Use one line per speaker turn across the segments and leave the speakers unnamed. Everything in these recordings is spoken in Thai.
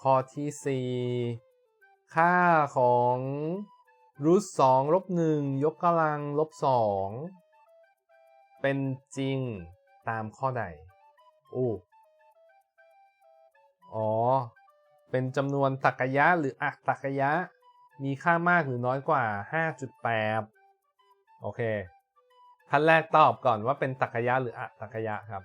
ข้อที่ 4 ค่าของรูทสองลบหนึ่งยกกำลังลบสองเป็นจริงตามข้อใดอู้อ๋อ เป็นจำนวนตรรกยะหรืออักตรรกยะ มีค่ามากหรือน้อยกว่า 5.8 โอเคขั้นแรกตอบก่อนว่าเป็นตรรกยะหรืออักตรรกยะครับ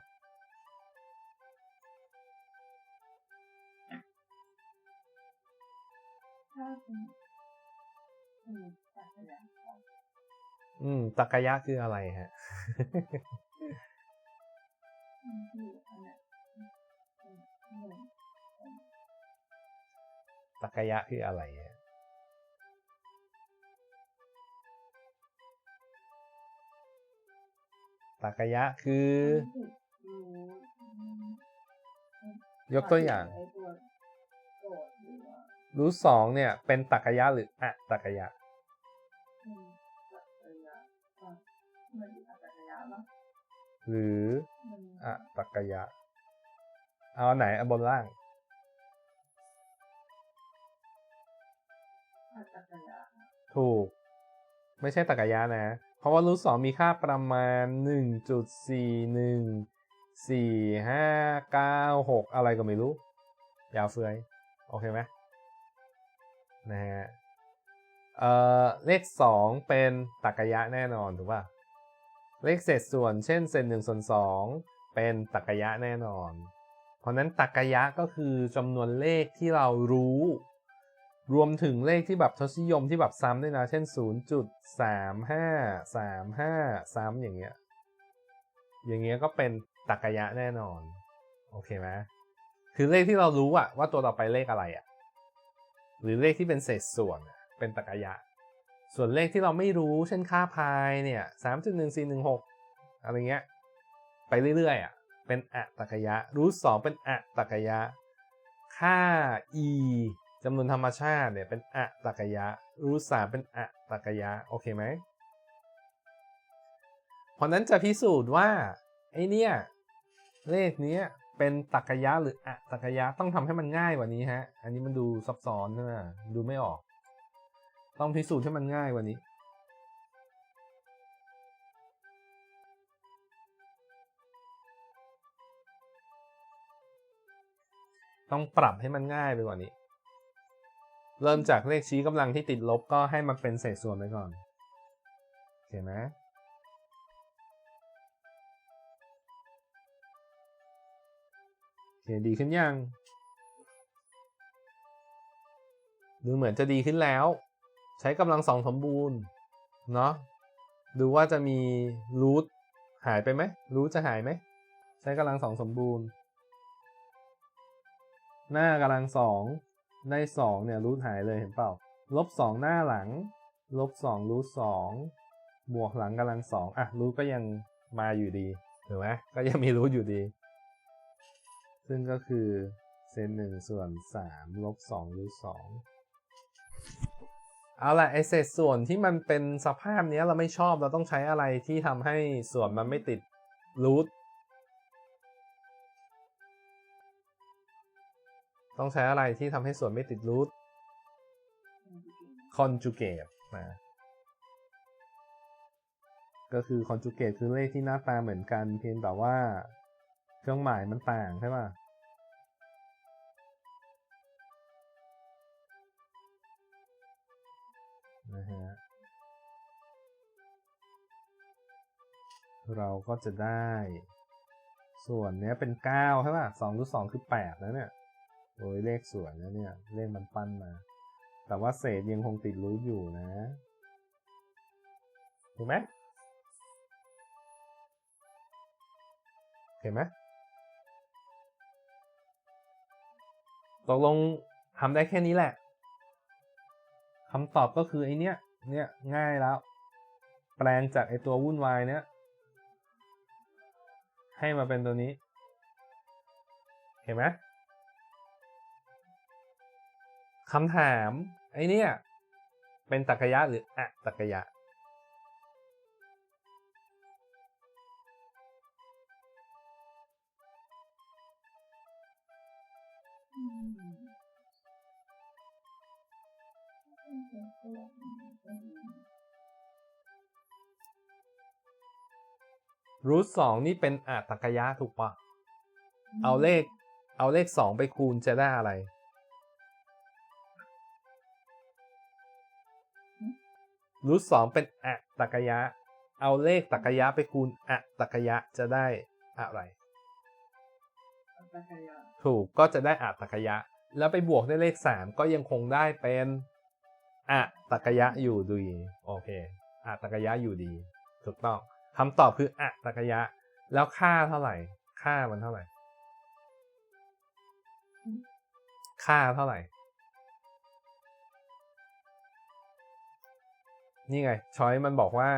อืมตะ
กยะคืออะไรฮะตะกยะคืออะไรฮะตะกยะคือ ยกตัวอย่าง
รือว่า
รูทสองเนี่ย เป็นตรรกยะหรืออะตรรกยะ
อืมตัดไปแล้วอะมันอยู่อัตราระยะเนาะ
หรือ
มัน
อะตรรกยะ เอาอันไหนอันบนล่าง
อัตราระยะ
ถูก ไม่ใช่ตรรกยะนะ เพราะว่ารูทสองมีค่าประมาณ 1.41 4 5 9 6 อะไรก็ไม่รู้ ยาวเฟือย โอเคไหม นะฮะเอ่อเลข 2 เป็นตรรกยะแน่นอนถูกป่ะเลขเศษส่วนเช่นเศษ1ส่วน2เป็นตรรกยะแน่นอน เพราะนั้นตรรกยะก็คือจำนวนเลขที่เรารู้ รวมถึงเลขที่แบบทศนิยมที่แบบซ้ำด้วยนะ เช่น 0.35 35 ซ้ำอย่างเงี้ย อย่างเงี้ยก็เป็นตรรกยะแน่นอน โอเคไหมคือเลขที่เรารู้อะว่าตัวต่อไปเลขอะไรอะ หรือเลขที่เป็นเศษส่วนเป็นตรรกยะส่วนเลขที่เราไม่รู้เช่นค่าพายเนี่ย3.1416อะไรเงี้ยไปเรื่อยๆอะเป็นอะตรรกยะรูทสองเป็นอะตรรกยะ ค่า e จำนวนธรรมชาติเนี่ยเป็นอะตรรกยะรูทสามเป็นอะตรรกยะโอเคไหมเพราะนั้นจะพิสูจน์ว่าไอเนี่ยเลขเนี้ย เป็นตรรกยะหรืออะตรรกยะต้องทำให้มันง่ายกว่านี้ฮะ อันนี้มันดูซับซ้อนใช่ไหมดูไม่ออก ต้องพิสูจน์ให้มันง่ายกว่านี้ต้องปรับให้มันง่ายไปกว่านี้ เริ่มจากเลขชี้กำลังที่ติดลบก็ให้มันเป็นเศษส่วนไปก่อนโอเคไหม เคดีขึ้นยัง ดูเหมือนจะดีขึ้นแล้ว ใช้กำลังสองสมบูรณ์ เนาะดูว่าจะมีรูทหายไปไหมรูทจะหายไหม ใช้กำลังสองสมบูรณ์ หน้ากำลังสองได้สองเนี่ยรูทหายเลยเห็นเปล่า ลบสองหน้าหลัง ลบสองรูทสองบวกหลังกำลังสองอะรูทก็ยังมาอยู่ดีถูกไหมก็ยังมีรูทอยู่ดี ซึ่งก็คือเซนหนึ่งส่วนสามลบสองรูทสองเอาละไอเศษส่วนที่มันเป็นสภาพเนี้ยเราไม่ชอบเราต้องใช้อะไรที่ทำให้ส่วนมันไม่ติดรูทต้องใช้อะไรที่ทำให้ส่วนไม่ติดรูท conjugate นะก็คือ conjugate คือเลขที่หน้าตาเหมือนกันเพียงแต่ว่า เครื่องหมายมันต่างใช่ป่ะนะฮะเราก็จะได้ ส่วนเนี้ยเป็น 9 ใช่ป่ะ2รูท2คือ 8 แล้วเนี่ยโอ้ยเลขสวยนะเนี่ย เลขมันปั้นมา แต่ว่าเศษยังคงติดรูทอยู่นะ ถูกไหมเห็นไหม ตกลงทำได้แค่นี้แหละคำตอบก็คือไอเนี้ยเนี่ยง่ายแล้ว แปลงจากไอตัววุ่นวายเนี้ยให้มาเป็นตัวนี้ เห็นไหมคำถามไอเนี่ยเป็นตรรกยะหรืออะตรรกยะ รูทสองนี่เป็นอาตกยะถูกปะเอาเลข เอาเลขสองไปคูณจะได้อะไร รูทสองเป็นอะตกยะ เอาเลขตกยะไปคูณอะตกยะจะได้อะไร
ตะกายา
ถูกก็จะได้อะตกยะ แล้วไปบวกด้วยเลขสามก็ยังคงได้เป็นอะตกยะอยู่ดีโอเคอะตกยะอยู่ดี ถูกต้องคำตอบคืออะตกยะ แล้วค่าเท่าไหร่ ค่ามันเท่าไหร่ ค่าเท่าไหร่ นี่ไงช้อยมันบอกว่า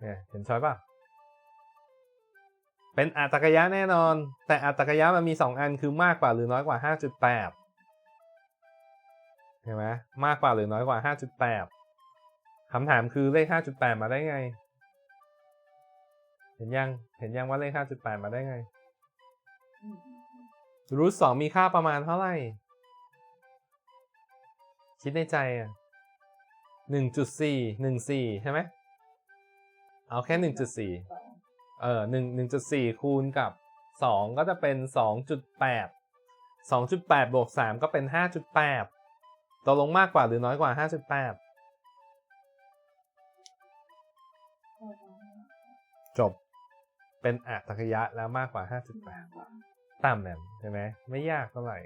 เนี่ยเห็นช้อยป่ะ เป็นอัตกยะแน่นอน แต่อัตกยะมันมีสองอันคือมากกว่าหรือน้อยกว่าห้าจุดแปดเห็นไหมมากกว่าหรือน้อยกว่าห้าจุดแปดคำถามคือเลขห้าจุดแปดมาได้ไง เห็นยัง เห็นยังว่าเลขห้าจุดแปดมาได้ไงรูทสองมีค่าประมาณเท่าไหร่ คิดในใจอะหนึ่งจุดสี่หนึ่งสี่ใช่ไหม เอาแค่หนึ่งจุดสี่ เออหนึ่งหนึ่งจุดสี่คูณกับสองก็จะเป็นสองจุดแปดสองจุดแปดบวกสามก็เป็นห้าจุดแปดตกลงมากกว่าหรือน้อยกว่าห้าจุดแปด
ข้อสอง
จบเป็นอัตถกยะแล้วมากกว่าห้าจุดแปด
กว่า
ตามนั้นใช่ไหมไม่ยากเท่าไหร่